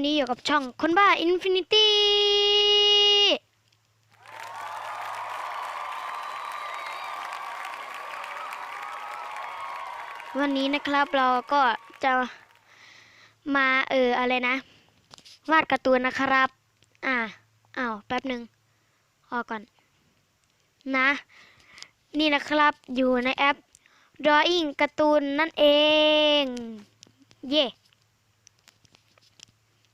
วันนี้อยู่กับช่องคนบ้าอินฟินิตี้วันนี้นะครับเราก็จะมาเอออะไรนะ วาดการ์ตูนนะครับ อ่าอ้าวแป๊บหนึ่งออกก่อนนะ นี่นะครับอยู่ในแอป Drawing การ์ตูนนั่นเอง เย่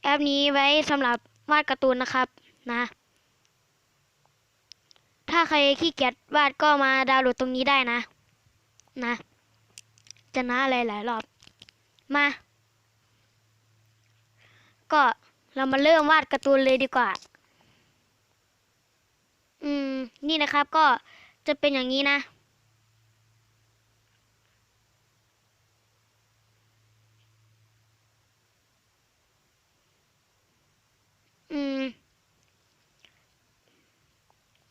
แอปนี้ไว้สำหรับวาดการ์ตูนนะครับนะ ถ้าใครขี้เกียจวาดก็มาดาวน์โหลดตรงนี้ได้นะ นะ จะนะอะไรหลายรอบ มา ก็เรามาเริ่มวาดการ์ตูนเลยดีกว่า อืม นี่นะครับก็จะเป็นอย่างนี้นะ อืม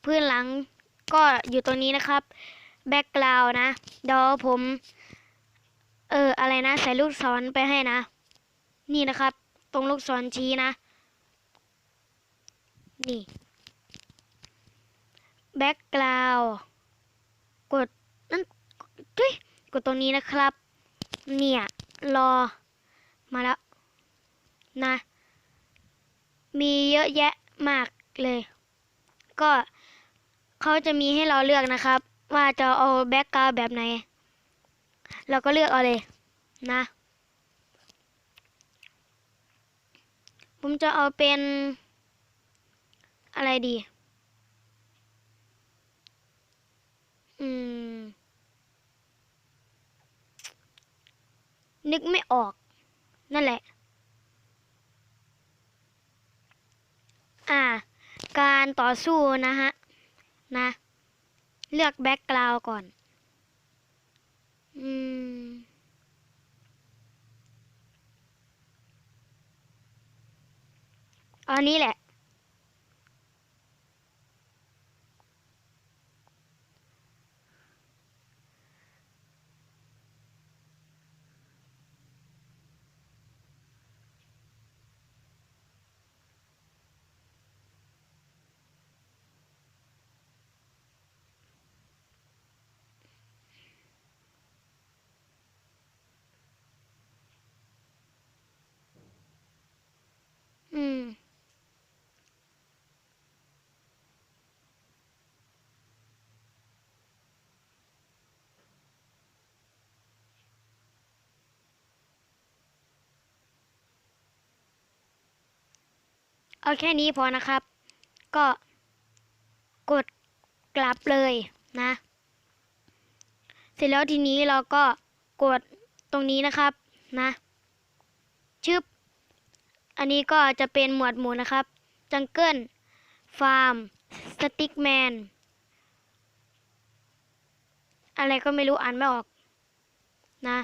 พื้นหลังก็อยู่ตรงนี้นะครับ แบ็กกราวนะ เดี๋ยวผม เออ อะไรนะ ใส่ลูกศรไปให้นะ นี่นะครับ ตรงลูกศรชี้นะ นี่ แบ็กกราวกดนั่นเฮ้ยกดตรงนี้นะครับ เนี่ย รอ มาแล้ว นะ มีเยอะแยะมากเลย ก็เขาจะมีให้เราเลือกนะครับ ว่าจะเอาแบ็กกราวแบบไหน เราก็เลือกเอาเลยนะ ผมจะเอาเป็นอะไรดี อืม นึกไม่ออก นั่นแหละ อ่า การต่อสู้นะฮะ นะ เลือกแบ็กกราวก่อน อืม อันนี้แหละ อืม เอาแค่นี้พอนะครับ ก็กดกลับเลยนะ เสร็จแล้วทีนี้เราก็กดตรงนี้นะครับนะชึบ อันนี้ก็จะเป็นหมวดหมู่นะครับจังเกิลฟาร์มสติ๊กแมนอะไรก็ไม่รู้อ่านไม่ออกนะ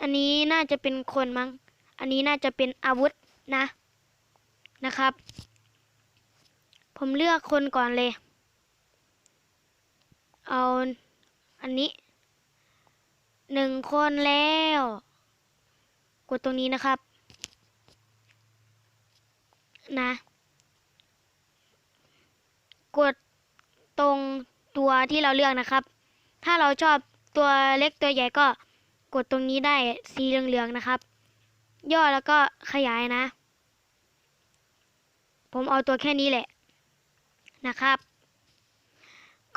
อันนี้น่าจะเป็นคนมั้ง อันนี้น่าจะเป็นอาวุธนะนะครับ ผมเลือกคนก่อนเลย เอาอันนี้หนึ่งคนแล้ว กดตรงนี้นะครับ นะ กดตรงตัวที่เราเลือกนะครับ ถ้าเราชอบตัวเล็กตัวใหญ่ก็กดตรงนี้ได้สีเหลืองๆนะครับ ย่อแล้วก็ขยายนะ ผมเอาตัวแค่นี้แหละนะครับ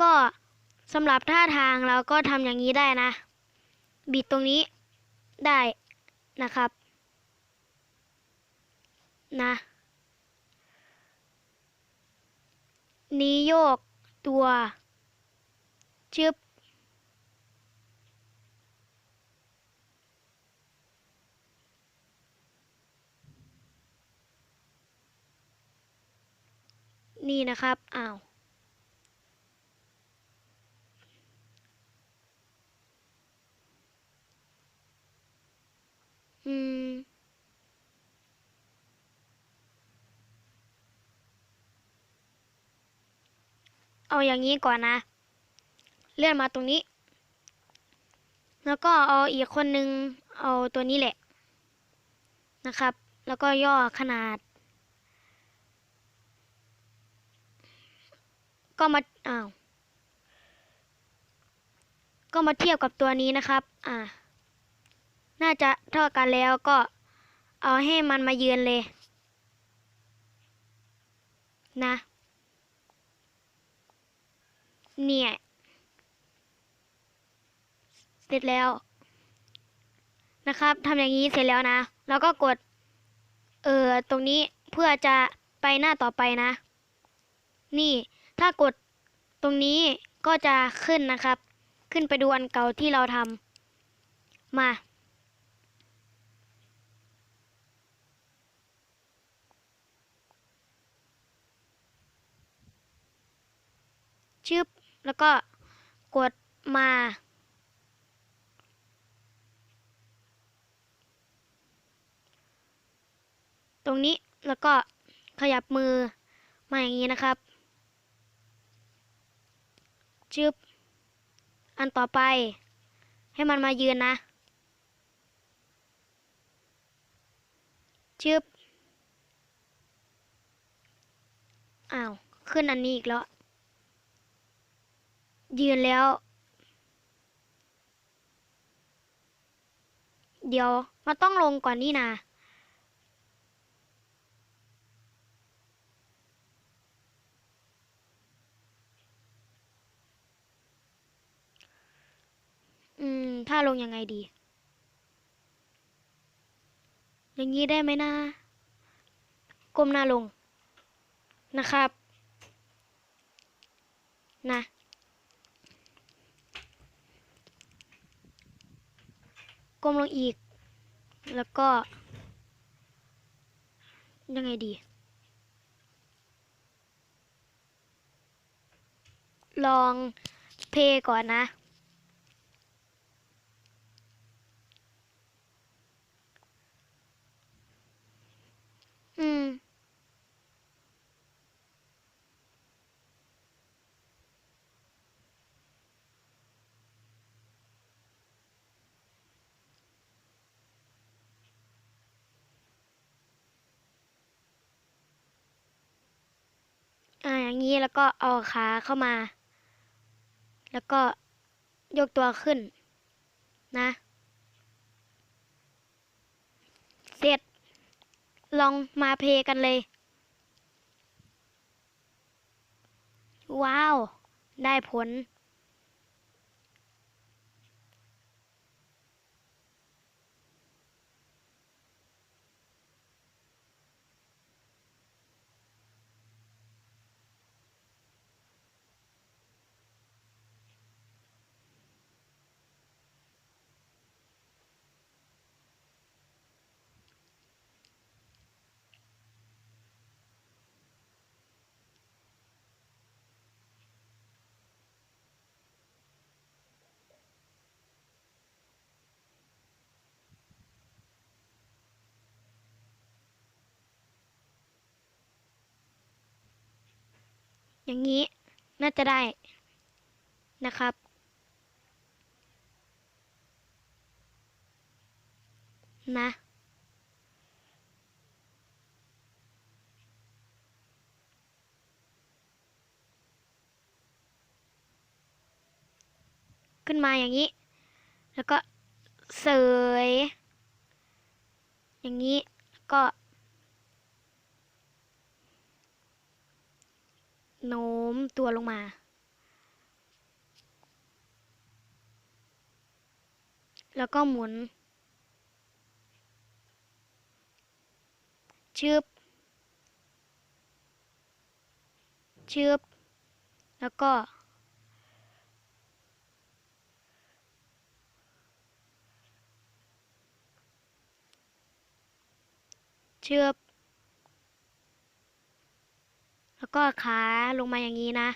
ก็สำหรับท่าทางเราก็ทำอย่างนี้ได้นะ บิดตรงนี้ได้นะครับ นะ นี้โยกตัวชึบ นี่นะครับ อ้าว อืม เอาอย่างนี้ก่อนนะ เลื่อนมาตรงนี้ แล้วก็เอาอีกคนนึง เอาตัวนี้แหละ นะครับ แล้วก็ย่อขนาด ก็มาอ้าวก็มาเทียบกับตัวนี้นะครับ อ่า น่าจะเท่ากันแล้วก็เอาให้มันมาเยือนเลย นะ เนี่ย เสร็จแล้ว นะครับทำอย่างนี้เสร็จแล้วนะ แล้วก็กด เออตรงนี้เพื่อจะไปหน้าต่อไปนะ นี่ ถ้ากดตรงนี้ก็จะขึ้นนะครับ ขึ้นไปดูอันเก่าที่เราทำมา ชึบ แล้วก็กดมาตรงนี้แล้วก็ขยับมือมาอย่างนี้นะครับ ชึบ อันต่อไป ให้มันมายืนนะชึบ อ้าว ขึ้นอันนี้อีกแล้ว ยืนแล้ว เดี๋ยวมันต้องลงก่อนนี่นะอืม ถ้า ลงยังไงดี อย่างนี้ได้ไหมนะก้มหน้าลงนะครับ นะ ก้มลงอีก แล้วก็ ยังไงดี ลองเพย์ก่อนนะ อืม อย่างนี้แล้วก็เอาขาเข้ามา แล้วก็ยกตัวขึ้นนะ เสร็จ ลองมาเพลกันเลย ว้าว ได้ผล อย่างนี้น่าจะได้นะครับ นะ ขึ้นมาอย่างนี้ แล้วก็เสย อย่างนี้ก็ โน้มตัวลงมา แล้วก็หมุนชึบชึบแล้วก็เชือบ แล้วก็ขาลงมาอย่างนี้นะ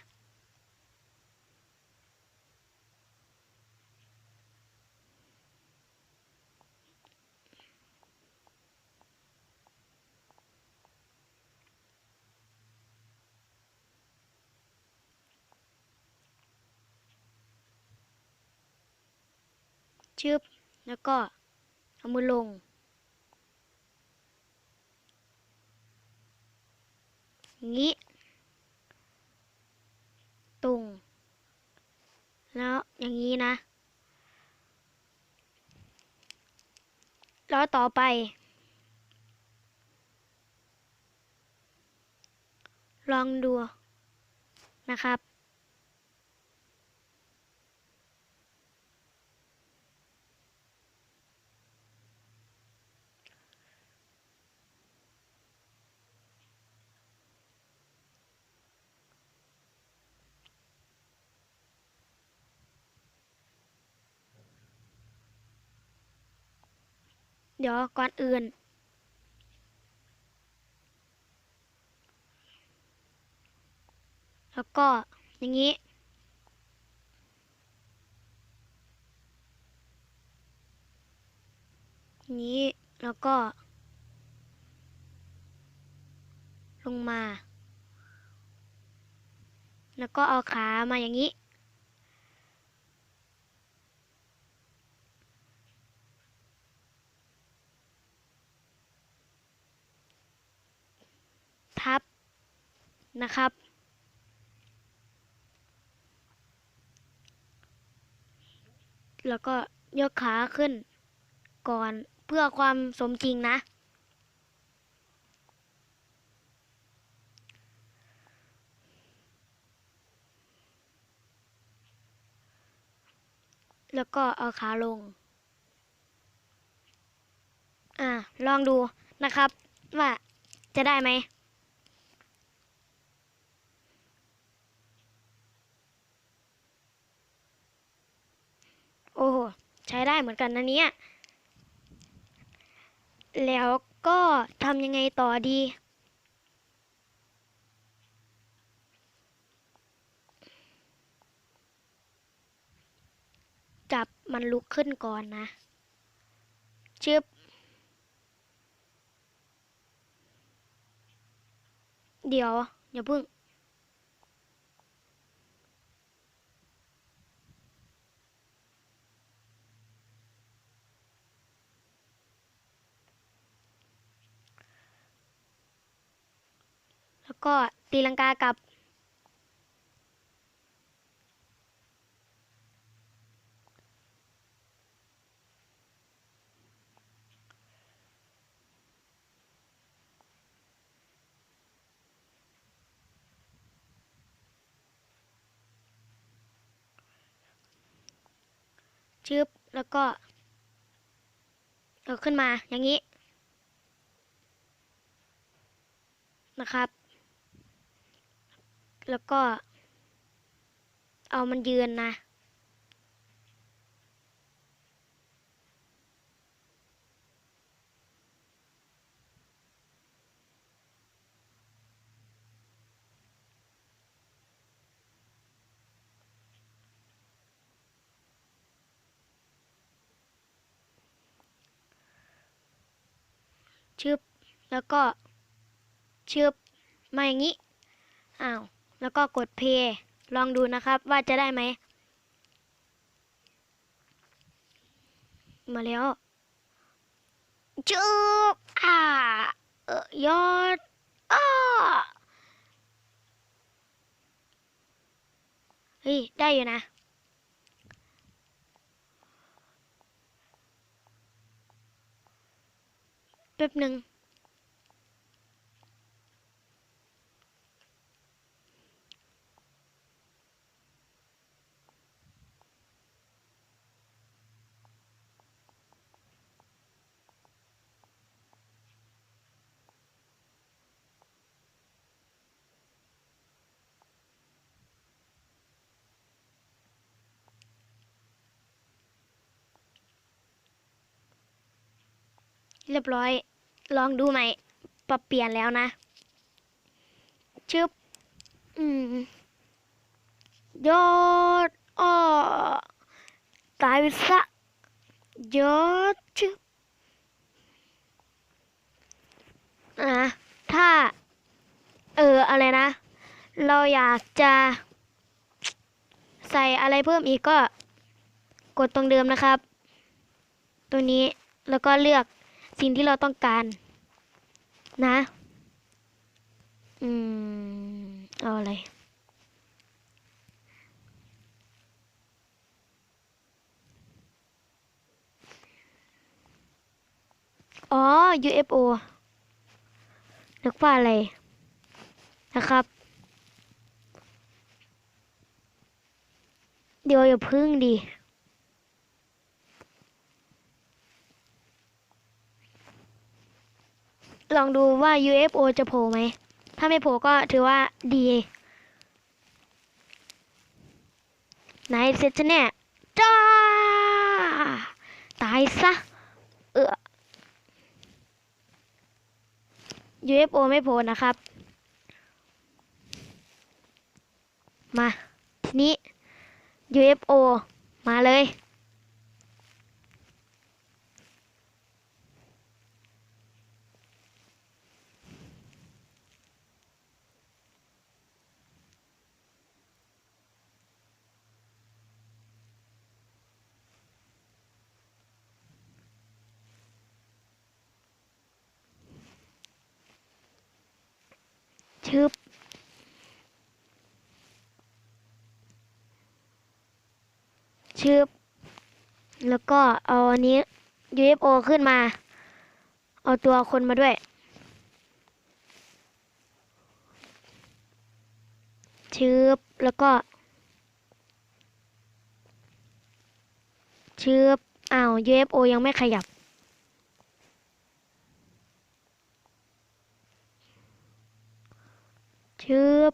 ชึบ แล้วก็เอามือลงงี้ แล้วอย่างนี้นะ แล้วต่อไป ลองดูนะครับ เดี๋ยวก่อนอื่น แล้วก็อย่างนี้ นี้แล้วก็ ลงมา แล้วก็เอาขามาอย่างนี้ ทับ นะครับ แล้วก็ยกขาขึ้นก่อนเพื่อความสมจริงนะ แล้วก็เอาขาลง อ่า ลองดูนะครับ ว่าจะได้ไหม โอ้โห ใช้ได้เหมือนกันนะเนี่ยแล้วก็ทำยังไงต่อดี จับมันลุกขึ้นก่อนนะ ชึบ เดี๋ยว อย่าเพิ่ง แล้วก็ตีลังกากับ ชึบ แล้วก็เอาขึ้นมาอย่างนี้นะครับ แล้วก็ เอามันยืนนะชึบ แล้วก็ชึบ มาอย่างนี้ อ้าว แล้วก็กดเพย์ลองดูนะครับว่าจะได้ไหม มาแล้วชึบอ่าเออยอดอ้าเฮ้ย ได้อยู่นะแป๊บหนึ่ง เรียบร้อย ลองดูใหม่ ปรับเปลี่ยนแล้วนะ ชึบ อืม ยอดอ้อตายไปซะ ยอดชึบอะถ้า เออ อะไรนะ เราอยากจะ ใส่อะไรเพิ่มอีกก็ กดตรงเดิมนะครับตรงนี้แล้วก็เลือก สิ่งที่เราต้องการ นะ อืม เอาอะไรอ๋อ UFO นึกว่าอะไร นะครับ เดี๋ยวอย่าพึ่งดิ ลองดูว่า UFO จะโผล่ไหม ถ้าไม่โผล่ก็ถือว่าดีไหนเสร็จฉันเนี่ยจ้าตายซะ เออ UFO ไม่โผล่นะครับ มา ทีนี้ UFO มาเลย ชึบชึบ แล้วก็เอาอันนี้ UFO ขึ้นมา เอาตัวคนมาด้วยชึบ แล้วก็ชึบอ้าว UFO ยังไม่ขยับ ชืบ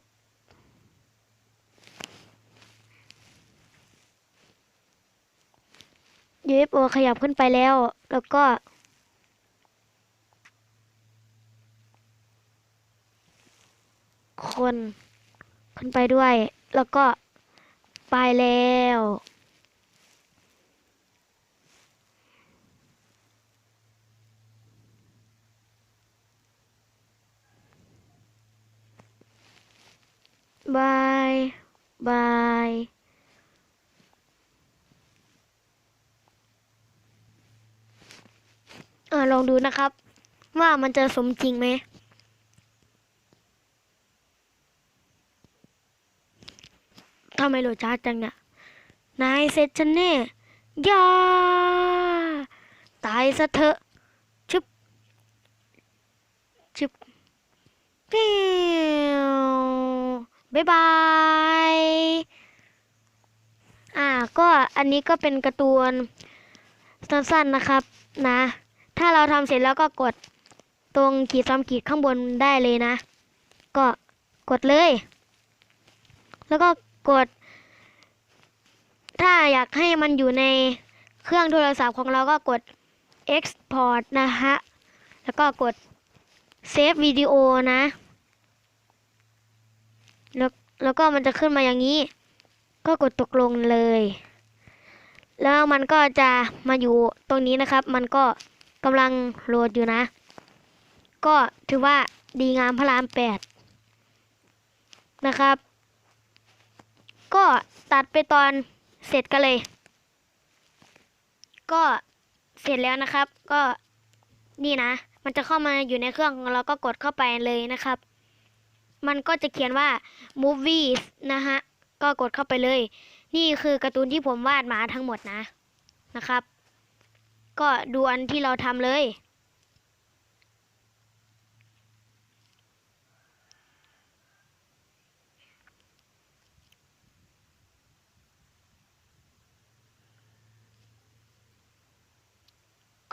UFO ขยับขึ้นไปแล้ว แล้วก็ คน ขึ้นไปด้วย แล้วก็ไปแล้ว บายบายเออลองดูนะครับ ว่ามันจะสมจริงไหมทำไมโหลดช้าจังเนี่ย นายเสร็จฉันแน่ย่าตายซะเถอะชึบชึบปิ้ว บ๊ายบาย อ่า ก็อันนี้ก็เป็นการ์ตูนสั้นๆนะครับนะ ถ้าเราทำเสร็จแล้วก็กดตรงขีดซ้ำขีดข้างบนได้เลยนะ ก็กดเลย แล้วก็กด ถ้าอยากให้มันอยู่ในเครื่องโทรศัพท์ของเราก็กด export นะฮะ แล้วก็กด save วิดีโอนะ แล้วแล้วก็มันจะขึ้นมาอย่างนี้ ก็กดตกลงเลย แล้วมันก็จะมาอยู่ตรงนี้นะครับ มันก็กำลังโหลดอยู่นะ ก็ถือว่าดีงามพระรามแปดนะครับ ก็ตัดไปตอนเสร็จกันเลย ก็เสร็จแล้วนะครับ ก็นี่นะ มันจะเข้ามาอยู่ในเครื่องของเราก็กดเข้าไปเลยนะครับ มันก็จะเขียนว่า movies นะฮะ ก็กดเข้าไปเลย นี่คือการ์ตูนที่ผมวาดมาทั้งหมดนะนะครับ ก็ดูอันที่เราทำเลย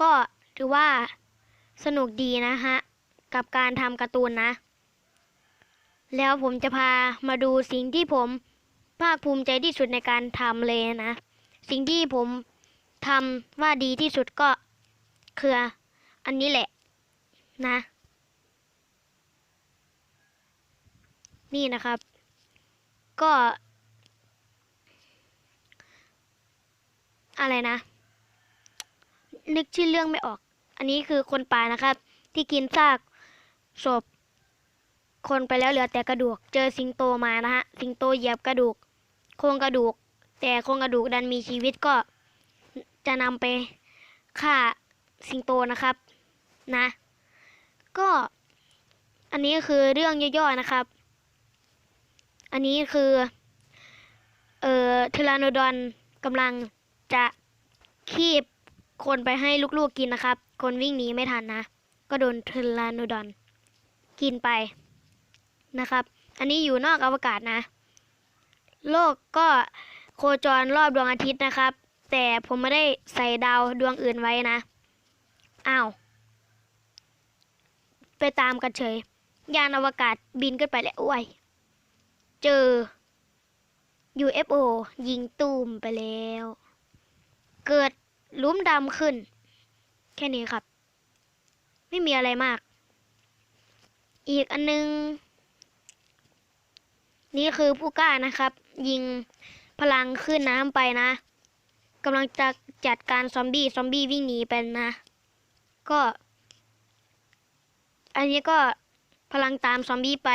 ก็ถือว่าสนุกดีนะฮะ กับการทำการ์ตูนนะ แล้วผมจะพามาดูสิ่งที่ผมภาคภูมิใจที่สุดในการทำเลยนะ สิ่งที่ผมทำว่าดีที่สุดก็คืออันนี้แหละนะ นี่นะครับ ก็ อะไรนะ นึกชื่อเรื่องไม่ออก อันนี้คือคนป่านะครับ ที่กินซากศพ คนไปแล้วเหลือแต่กระดูก เจอสิงโตมานะฮะ สิงโตเหยียบกระดูก โครงกระดูก แต่โครงกระดูกดันมีชีวิตก็ จะนำไปฆ่าสิงโตนะครับ นะ ก็ อันนี้คือเรื่องย่อๆนะครับ อันนี้คือ เอ่อเทลานดอนกำลังจะคีบคนไปให้ลูกๆกินนะครับ คนวิ่งหนีไม่ทันนะ ก็โดนเทลานดอนกินไป นะครับ อันนี้อยู่นอกอวกาศนะ โลกก็โคจรรอบดวงอาทิตย์นะครับ แต่ผมไม่ได้ใส่ดาวดวงอื่นไว้นะอ้าวไปตามกันเฉย ยานอวกาศบินขึ้นไปแล้วอ้ยเจอ UFO ยิงตูมไปแล้ว เกิดลุ่มดำขึ้น แค่นี้ครับ ไม่มีอะไรมาก อีกอันนึง นี่คือผู้กล้านะครับ ยิงพลังขึ้นน้ำไปนะกำลังจะจัดการซอมบี้ซอมบี้วิ่งหนีไปนะ ก็ อันนี้ก็พลังตามซอมบี้ไป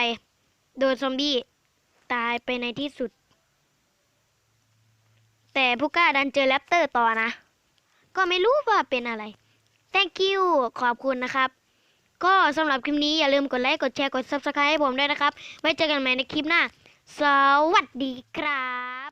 โดยซอมบี้ตายไปในที่สุด แต่ผู้กล้าดันเจอแรปเตอร์ต่อนะ ก็ไม่รู้ว่าเป็นอะไร thank you ขอบคุณนะครับ ก็สำหรับคลิปนี้อย่าลืมกดไลค์ กดแชร์ กด subscribe ให้ผมด้วยนะครับ ไว้เจอกันใหม่ในคลิปหน้า สวัสดีครับ